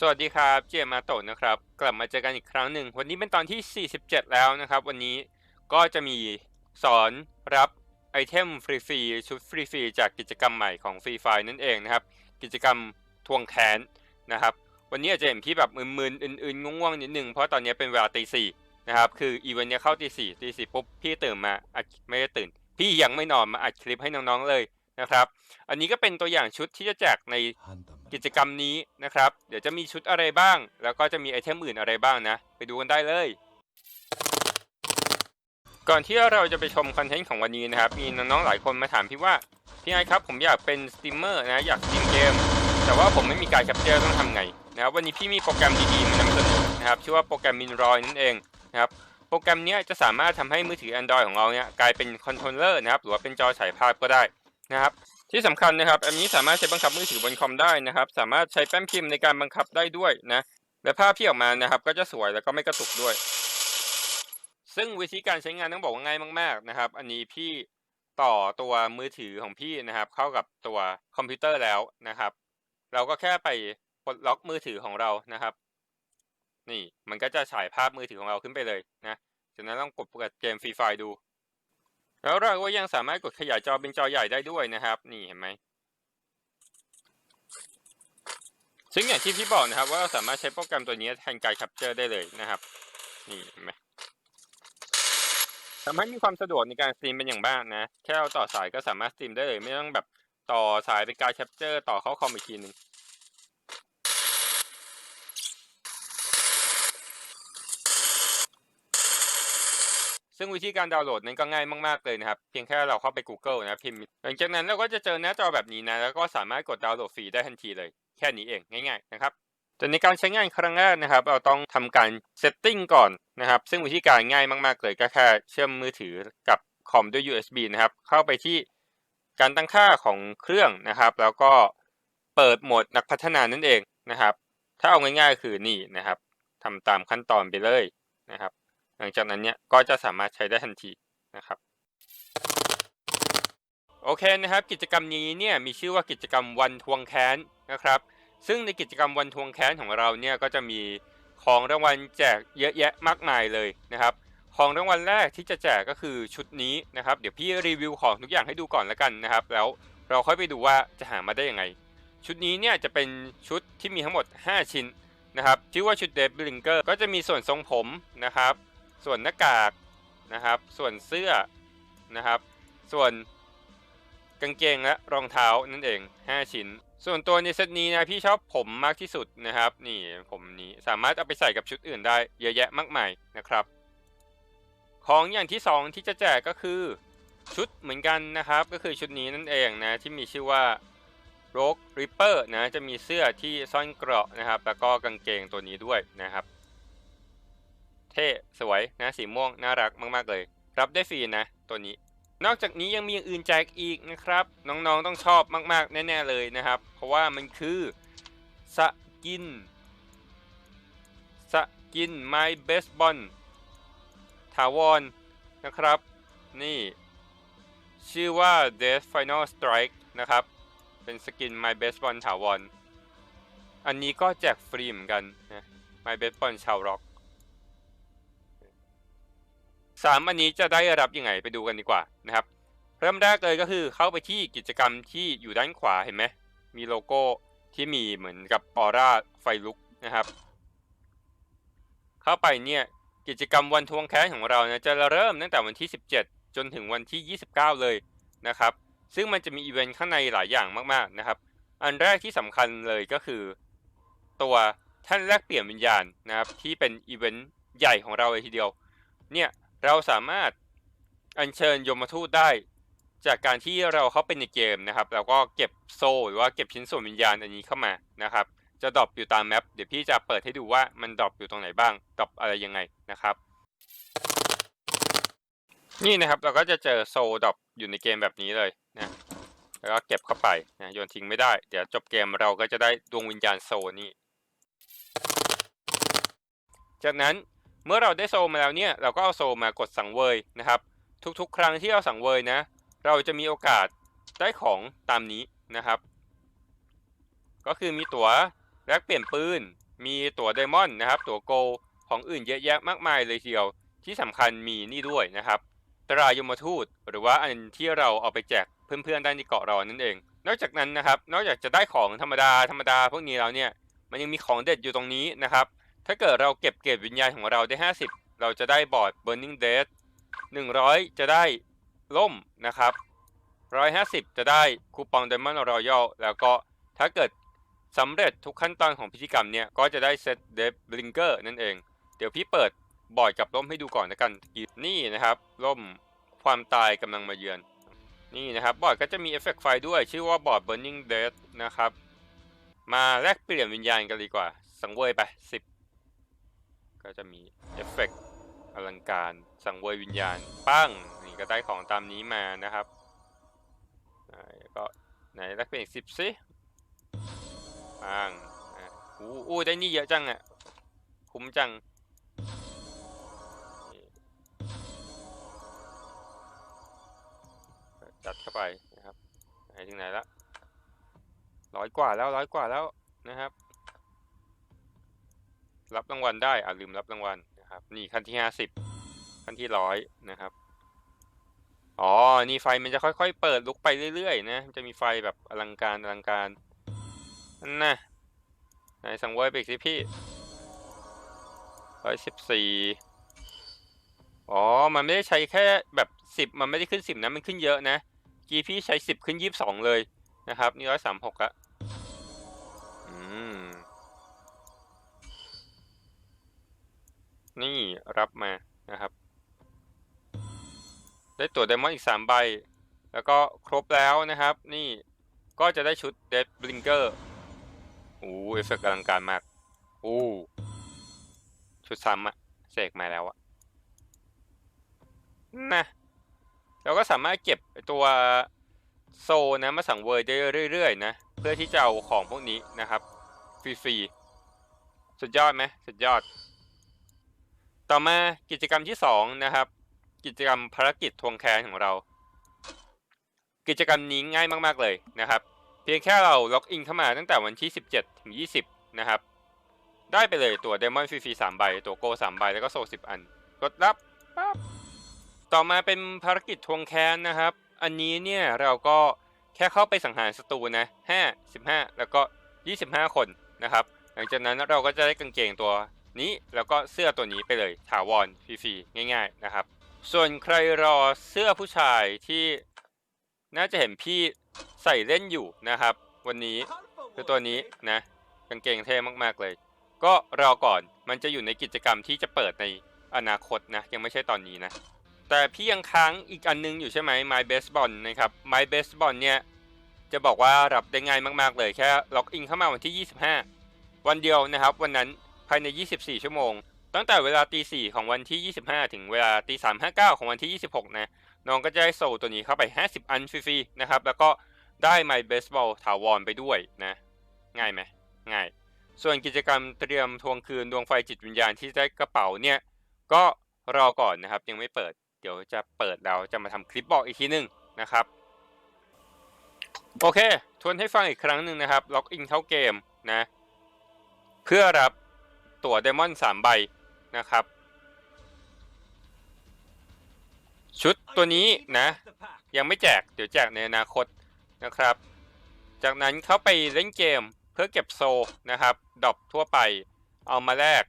สวัสดีครับ เจมมาโตะนะครับ กลับมาเจอกันอีกครั้งหนึ่ง วันนี้เป็นตอนที่ 47 แล้วนะครับ วันนี้ก็จะมีสอนรับไอเทมฟรีๆชุดฟรีๆจากกิจกรรมใหม่ของฟรีไฟนั่นเองนะครับ กิจกรรมทวงแค้นนะครับ วันนี้อาจจะเห็นพี่แบบมึนๆอื่นๆง่วงๆนิดนึงเพราะตอนนี้เป็นเวลาตีสี่นะครับ คืออีเวนต์เนี้ยเข้าตีสี่ตีสี่ปุ๊บพี่ตื่นมาอัดไม่ได้ตื่น พี่ยังไม่นอนมาอัดคลิปให้น้องๆเลยนะครับ อันนี้ก็เป็นตัวอย่างชุดที่จะแจกใน กิจกรรมนี้นะครับ เดี๋ยวจะมีชุดอะไรบ้าง แล้วก็จะมีไอเทมอื่นอะไรบ้างนะ ไปดูกันได้เลย ก่อนที่เราจะไปชมคอนเทนต์ของวันนี้นะครับ มีน้องๆหลายคนมาถามพี่ว่า พี่ไอครับผมอยากเป็นสตรีมเมอร์นะอยากสตรีมเกม แต่ว่าผมไม่มีการแคปเจอร์ต้องทำไงนะครับวันนี้พี่มีโปรแกรมดีๆมานำเสนอนะครับชื่อว่าโปรแกรมมินรอยนั่นเองนะครับโปรแกรมเนี้ยจะสามารถทำให้มือถือ Android ของเราเนี่ยกลายเป็นคอนโทรลเลอร์นะครับหรือว่าเป็นจอฉายภาพก็ได้นะครับ ที่สำคัญนะครับอันนี้สามารถใช้บังคับมือถือบนคอมได้นะครับ สามารถใช้แป้นพิมพ์ในการบังคับได้ด้วยนะและภาพที่ออกมานะครับ ก็จะสวยแล้วก็ไม่กระตุกด้วย ซึ่งวิธีการใช้งานต้องบอกว่าง่ายมากๆนะครับ อันนี้พี่ต่อตัวมือถือของพี่นะครับ เข้ากับตัวคอมพิวเตอร์แล้วนะครับ เราก็แค่ไปปลดล็อกมือถือของเรานะครับ นี่มันก็จะฉายภาพมือถือของเราขึ้นไปเลยนะจากนั้นลองกดเปิดเกมฟรีไฟดู แล้วเราก็ยังสามารถกดขยายจอเป็นจอใหญ่ได้ด้วยนะครับ นี่เห็นไหมซึ่งอย่างที่พี่บอกนะครับ ว่าเราสามารถใช้โปรแกรมตัวนี้แทนการแคปเจอร์ได้เลยนะครับ นี่เห็นไหมทำให้มีความสะดวกในการสตรีมเป็นอย่างมากนะ แค่เราต่อสายก็สามารถสตรีมได้เลย ไม่ต้องแบบต่อสายเป็นการแคปเจอร์ต่อเข้าคอมอีกทีหนึ่ง ซึ่งวิธีการดาวน์โหลดนั้นก็ง่ายมากๆเลยนะครับ เพียงแค่เราเข้าไป Google นะพิมพ์ หลังจากนั้นเราก็จะเจอหน้าจอแบบนี้นะ แล้วก็สามารถกดดาวน์โหลดฟรีได้ทันทีเลย แค่นี้เองง่ายๆนะครับแต่ในการใช้งานครั้งแรกนะครับ เราต้องทำการเซตติ้งก่อนนะครับ ซึ่งวิธีการง่ายมากๆเลยก็แค่เชื่อมมือถือกับคอมด้วย USB นะครับ เข้าไปที่การตั้งค่าของเครื่องนะครับ แล้วก็เปิดโหมดนักพัฒนานั่นเองนะครับ ถ้าเอาง่ายๆคือนี่นะครับทำตามขั้นตอนไปเลยนะครับ หลังจากนั้นเนี่ยก็จะสามารถใช้ได้ทันทีนะครับโอเคนะครับกิจกรรมนี้เนี่ยมีชื่อว่ากิจกรรมวันทวงแค้นนะครับ ซึ่งในกิจกรรมวันทวงแค้นของเราเนี่ยก็จะมีของรางวัลแจกเยอะแยะมากมายเลยนะครับ ของรางวัลแรกที่จะแจกก็คือชุดนี้นะครับ เดี๋ยวพี่รีวิวของทุกอย่างให้ดูก่อนแล้วกันนะครับ แล้วเราค่อยไปดูว่าจะหามาได้ยังไง ชุดนี้เนี่ยจะเป็นชุดที่มีทั้งหมด 5 ชิ้นนะครับชื่อว่าชุดเดฟบลิงเกอร์ก็จะมีส่วนทรงผมนะครับ ส่วนหน้ากากนะครับ ส่วนเสื้อนะครับ ส่วนกางเกงและรองเท้านั่นเอง 5 ชิ้น ส่วนตัวในเซตนี้นะพี่ชอบผมมากที่สุดนะครับ นี่ผมนี้สามารถเอาไปใส่กับชุดอื่นได้เยอะแยะมากมายนะครับ ของอย่างที่ 2 ที่จะแจกก็คือชุดเหมือนกันนะครับ ก็คือชุดนี้นั่นเองนะที่มีชื่อว่า Rogue Reaper นะจะมีเสื้อที่ซ่อนเกราะนะครับ แล้วก็กางเกงตัวนี้ด้วยนะครับ เท่สวยนะสีม่วงน่ารักมาก ๆ เลย รับได้ฟรีนะ ตัวนี้ นอกจากนี้ยังมีอย่างอื่นแจกอีกนะครับ น้องๆต้องชอบมาก ๆ แน่ ๆ เลยนะครับ เพราะว่ามันคือสกินสกิน My Best b o n ถาวรนะครับ นี่ ชื่อว่า Death Final Strike นะครับ เป็นสกิน My Best b o n ถาวรอันนี้ก็แจกฟรีเหมือนกันนะ My Best b o n ชาวร็อก สามอันนี้จะได้รับยังไงไปดูกันดีกว่านะครับ เริ่มแรกเลยก็คือเข้าไปที่กิจกรรมที่อยู่ด้านขวาเห็นไหมมีโลโก้ที่มีเหมือนกับออร่าไฟลุกนะครับ เข้าไปเนี่ยกิจกรรมวันทวงแค้นของเรานะจะเริ่มตั้งแต่วันที่ 17 จนถึงวันที่ 29 เลยนะครับ ซึ่งมันจะมีอีเวนต์ข้างในหลายอย่างมากๆนะครับ อันแรกที่สำคัญเลยก็คือ ตัวท่านแลกเปลี่ยนวิญญาณนะครับที่เป็นอีเวนต์ใหญ่ของเราเลยทีเดียว เนี่ย เราสามารถอัญเชิญยมทูตได้ จากการที่เราเข้าไปในเกมนะครับแล้วก็เก็บโซ่หรือว่าเก็บชิ้นส่วนวิญญาณอันนี้เข้ามานะครับ จะดรอปอยู่ตามแมปเดี๋ยวพี่จะเปิดให้ดูว่ามันดรอปอยู่ตรงไหนบ้างดรอปอะไรยังไงนะครับ นี่นะครับเราก็จะเจอโซ่ดรอปอยู่ในเกมแบบนี้เลยนะแล้วก็เก็บเข้าไปนะโยนทิ้งไม่ได้ เดี๋ยวจบเกมเราก็จะได้ดวงวิญญาณโซ่นี่ จากนั้น เมื่อเราได้โซมาแล้วเนี่ยเราก็เอาโซมากดสังเวยนะครับ ทุกๆ ครั้งที่เราสังเวยนะ เราจะมีโอกาสได้ของตามนี้นะครับ ก็คือมีตั๋วแลกเปลี่ยนปืน มีตั๋วไดมอนด์นะครับ ตั๋วโกลของอื่นเยอะแยะมากมายเลยทีเดียวที่สำคัญมีนี่ด้วยนะครับตรายมทูต หรือว่าอันที่เราเอาไปแจกเพื่อนๆได้ในเกาะเรานั่นเอง นอกจากนั้นนะครับ นอกจากจะได้ของธรรมดาธรรมดาพวกนี้แล้วเนี่ย มันยังมีของเด็ดอยู่ตรงนี้นะครับ ถ้าเกิดเราเก็บเกรดวิญญาณของเราได้ 50 เราจะได้บอร์ด Burning Death 100 จะได้ล่มนะครับ 150 จะได้คูปอง Diamond Royal แล้วก็ถ้าเกิดสำเร็จทุกขั้นตอนของพิธีกรรมเนี่ย ก็จะได้เซตเดฟบลิงเกอร์นั่นเอง เดี๋ยวพี่เปิดบอร์ดกับล่มให้ดูก่อนนะกัน นี่นะครับล่มความตายกำลังมาเยือน นี่นะครับบอร์ดก็จะมีเอฟเฟกต์ไฟด้วย ชื่อว่าบอร์ด Burning Death นะครับ มาแลกเปลี่ยนวิญญาณกันดีกว่า สังเวยไป 10 ก็จะมีเอฟเฟกต์อลังการสังเวยวิญญาณปั้งนี่ก็ได้ของตามนี้มานะครับก็ไหนแลกเปลี่ยนอีกสิบสิปั้งอู้อู้ได้นี่เยอะจังอะคุ้มจังจัดเข้าไปนะครับไหนถึงไหนละร้อยกว่าแล้วร้อยกว่าแล้วนะครับ รับรางวัลได้อ่าลืมรับรางวัลนะครับ นี่ขั้นที่ห้าสิบขั้นที่ร้อยนะครับ อ๋อ นี่ไฟมันจะค่อยๆ เปิดลุกไปเรื่อยๆ นะมันจะมีไฟแบบอลังการอลังการนั่นนะไหนสังเวยไปอีกสิพี่ร้อยสิบสี่อ๋อ มันไม่ได้ใช้แค่แบบสิบมันไม่ได้ขึ้นสิบนะ มันขึ้นเยอะนะ กีพี่ใช้สิบขึ้นยี่สิบสองเลยนะครับ นี่ร้อยสามหกละอืม นี่รับมานะครับ ได้ตัวไดมอนด์อีกสามใบ แล้วก็ครบแล้วนะครับ นี่ก็จะได้ชุดเดดบลิงเกอร์โอ้เอฟเฟกต์อลังการมากโอ้ชุดซ้ำอะเสกมาแล้วอะนะเราก็สามารถเก็บตัวโซนะมาสั่งเวยได้เรื่อยๆนะ เพื่อที่จะเอาของพวกนี้นะครับฟรีๆสุดยอดไหมสุดยอด ต่อมากิจกรรมที่2นะครับ กิจกรรมภารกิจทวงแคนของเรา กิจกรรมนี้ง่ายมาก ๆเลยนะครับ เพียงแค่เราล็อกอินเข้ามาตั้งแต่วันที่ 17 ถึง 20 นะครับ ได้ไปเลยตัวเดมอนฟรีๆ3ใบ ตัวโก3ใบ แล้วก็โซ10อัน กดรับปั๊บต่อมาเป็นภารกิจทวงแคนนะครับ อันนี้เนี่ยเราก็แค่เข้าไปสังหารศัตรูนะ5 15 แล้วก็ 25 คนนะครับ หลังจากนั้นเราก็จะได้กางเกงตัว นี้แล้วก็เสื้อตัวนี้ไปเลยถาวรฟรีๆง่าย ๆนะครับ ส่วนใครรอเสื้อผู้ชายที่น่าจะเห็นพี่ใส่เล่นอยู่นะครับ วันนี้คือตัวนี้นะกางเกงเท่มากๆเลย ก็รอก่อนมันจะอยู่ในกิจกรรมที่จะเปิดในอนาคตนะ ยังไม่ใช่ตอนนี้นะ แต่พี่ยังค้างอีกอันนึงอยู่ใช่ไหม My Best Bond นะครับ My Best Bond เนี่ยจะบอกว่ารับได้ง่ายมาก ๆ เลยแค่ล็อกอินเข้ามาวันที่ 25 วันเดียวนะครับ วันนั้น ภายใน 24 ชั่วโมง ตั้งแต่เวลาตี4ของวันที่ 25 ถึงเวลาตี3.59ของวันที่ 26 นะ น้องก็จะได้โซตัวนี้เข้าไป 50 อันฟรีๆนะครับ แล้วก็ได้ My Baseball ถาวรไปด้วยนะ ง่ายไหมง่าย ส่วนกิจกรรมเตรียมทวงคืนดวงไฟจิตวิญญาณที่ได้กระเป๋าเนี่ย ก็รอก่อนนะครับ ยังไม่เปิด เดี๋ยวจะเปิดแล้วจะมาทำคลิปบอกอีกทีหนึงนะครับ โอเค ทวนให้ฟังอีกครั้งหนึ่งนะครับ ล็อกอินเข้าเกมนะ เพื่อรับ ตั๋วเดมอนสามใบนะครับ ชุดตัวนี้นะ ยังไม่แจกเดี๋ยวแจกในอนาคตนะครับ จากนั้นเข้าไปเล่นเกมเพื่อเก็บโซนะครับดอปทั่วไป เอามาแลก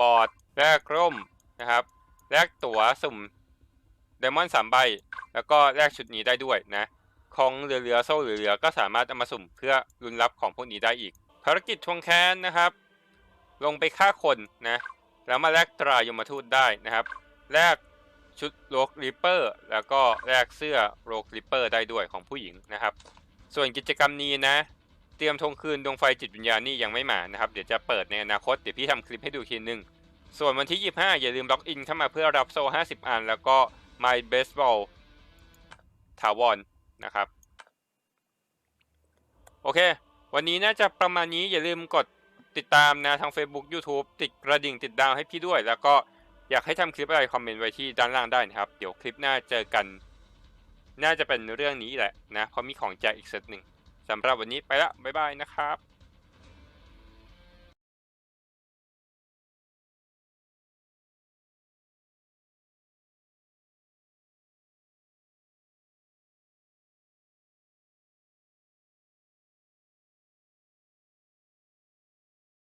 บอร์ดแลกร่มนะครับแลกตั๋วสุ่มเดมอนสามใบ แล้วก็แลกชุดนี้ได้ด้วยนะของเหลือๆโซ่เหลือๆก็สามารถเอามาสุ่มเพื่อลุ้นรับของพวกนี้ได้อีก ภารกิจทวงแค้นนะครับ ลงไปฆ่าคนนะแล้วมาแลกตรายมทูตได้นะครับแลกชุดโรกริปเปอร์แล้วก็แลกเสื้อโรกริปเปอร์ได้ด้วยของผู้หญิงนะครับ ส่วนกิจกรรมนี้นะ เตรียมทงคืนดวงไฟจิตวิญญาณนี่ยังไม่มานะครับ เดี๋ยวจะเปิดในอนาคตเดี๋ยวพี่ทำคลิปให้ดูทีนึง ส่วนวันที่ 25 อย่าลืมล็อกอินเข้ามาเพื่อรับโซ่ 50 อัน แล้วก็ My Baseball ถาวรนะครับ โอเค วันนี้น่าจะประมาณนี้อย่าลืมกด ติดตามนะทาง Facebook YouTube ติดกระดิ่งติดดาวให้พี่ด้วย แล้วก็อยากให้ทำคลิปอะไรคอมเมนต์ไว้ที่ด้านล่างได้นะครับ เดี๋ยวคลิปหน้าเจอกัน น่าจะเป็นเรื่องนี้แหละนะเพราะมีของแจกอีกเซตหนึ่งสำหรับวันนี้ไปละบ๊ายบายนะครับ